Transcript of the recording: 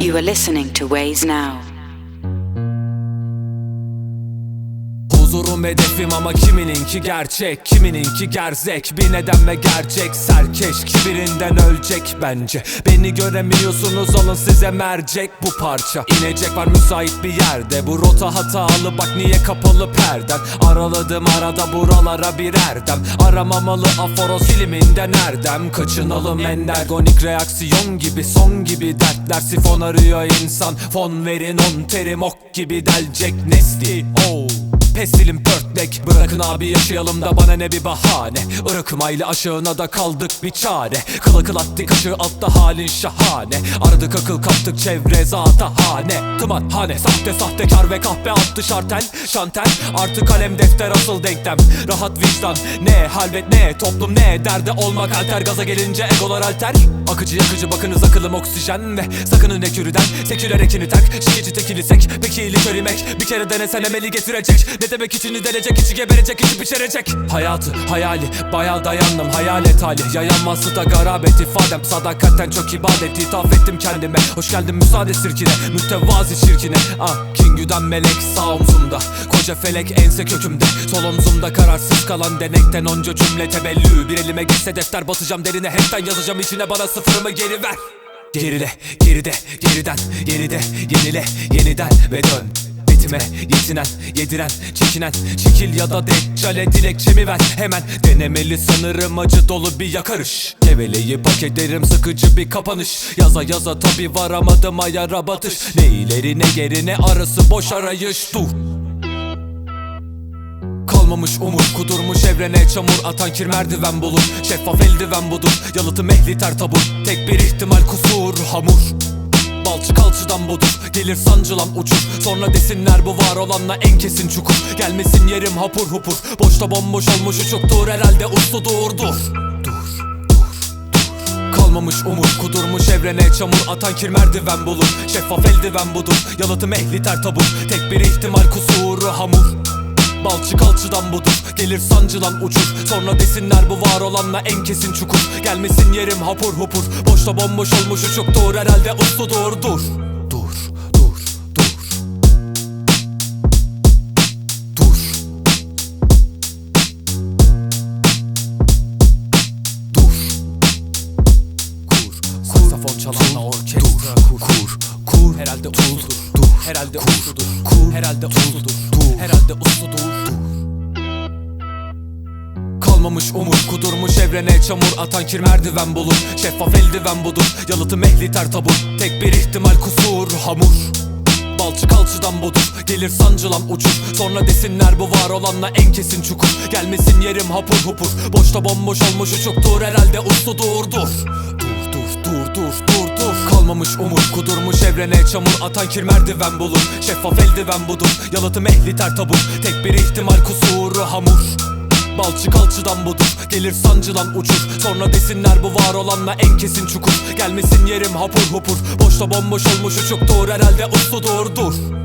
You are listening to Ways Now. Huzurum hedefim ama kimininki gerçek? Kimininki gerzek? Bir neden ve gerçek? Serkeş Kibirinden ölecek bence. Beni göremiyorsunuz alın size mercek bu parça. İnecek var müsait bir yerde. Bu rota hatalı bak niye kapalı perden? Araladım arada buralara bir erdem. Aramamalı aforos filminden erdem. Kaçınalım energonik reaksiyon gibi Son gibi dertler. Sifon arıyor insan. Fon verin on terim ok gibi delecek nesli. Oh Pestilim pörtlek Bırakın abi yaşayalım da bana ne bir bahane. Irak'ım aile aşığına da kaldık bir çare. Kıl akıl attık aşığı altta halin şahane. Aradık akıl kaptık çevre zata hane. Tıman hane sahte sahtekar ve kahpe attı şartel Şantel. Artık kalem defter asıl denklem. Rahat vicdan ne halvet ne toplum ne Derde olmak alter. Gaza gelince egolar alter. Akıcı yakıcı bakınız akılım oksijen ve Sakının ekürüden. Seküler ekini tak Şikici tekili peki iyilik örimek Bir kere denesen emeli getirecek Ne demek içini delecek içi geberecek içi biçerecek Hayatı hayali bayağı dayandım hayalet hali. Yayanması da garabet ifadem Sadakatten çok ibadet. İthaf ettim kendime Hoş geldin müsaade sirkine mütevazi çirkine. Ah Kingü'den melek sağ omzumda Koca felek ense kökümde. Sol omzumda kararsız kalan denekten onca cümle tebellü. Bir elime geçse defter batacağım derine hepten yazacağım. İçine bana sıfırımı geri ver. Gerile, geride, geriden, geride, yenile, yeniden ve dön Betime yetinen, yediren, çekinen Çekil ya da deccale dilekçemi ver. Hemen Denemeli sanırım acı dolu bir yakarış. Geveleyip hak ederim sıkıcı bir kapanış. Yaza yaza tabi varamadım ayara batış. Ne ileri ne geri ne arası boş arayış. Dur. Kalmamış umut kudurmuş evrene çamur atan kir merdiven bulur. Şeffaf eldiven budur yalıtım ehli ter tabur Tek bir ihtimal kusur hamur Balçık alçıdan budur Gelir sancılan uçur Sonra desinler bu var olanla en kesin çukur. Gelmesin yerim hapur hupur. Boşta bomboş olmuş uçuktur herhalde uslu dur Dur. Kalmamış umut kudurmuş evrene çamur atan kir merdiven bulur. Şeffaf eldiven budur. Yalıtım ehli ter tabur Tek bir ihtimal kusuru hamur Balçık alçıdan budur Gelir sancılan uçur Sonra desinler bu var olanla en kesin çukur. Gelmesin yerim hapur hupur. Boşta bomboş olmuş uçuktur herhalde uslu dur dur. Dur dur dur. Dur. Dur. Kur Saksafon çalanla orkestra kur Kur. Kur. Herhalde usludur. Dur Herhalde usludur. Herhalde usludur Herhalde usludur. Kalmamış umut kudurmuş evrene çamur atan kir merdiven bulur. Şeffaf eldiven budur yalıtım ehli ter tabur. Tek bir ihtimal kusur hamur. Balçık alçıdan budur Gelir sancılan uçur. Sonra desinler bu var olanla en kesin çukur. Gelmesin yerim hapur hupur. Boşta bomboş olmuş uçuktur herhalde uslu Dur dur Kalmamış umut kudurmuş evrene çamur atan kir merdiven bulur. Şeffaf eldiven budur yalıtım ehli ter tabur. Tek bir ihtimal kusuru hamur. Balçık alçıdan budur Gelir sancılan uçur. Sonra desinler bu var olanla en kesin çukur. Gelmesin yerim hapur hupur. Boşta bomboş olmuş uçuktur herhalde uslu dur dur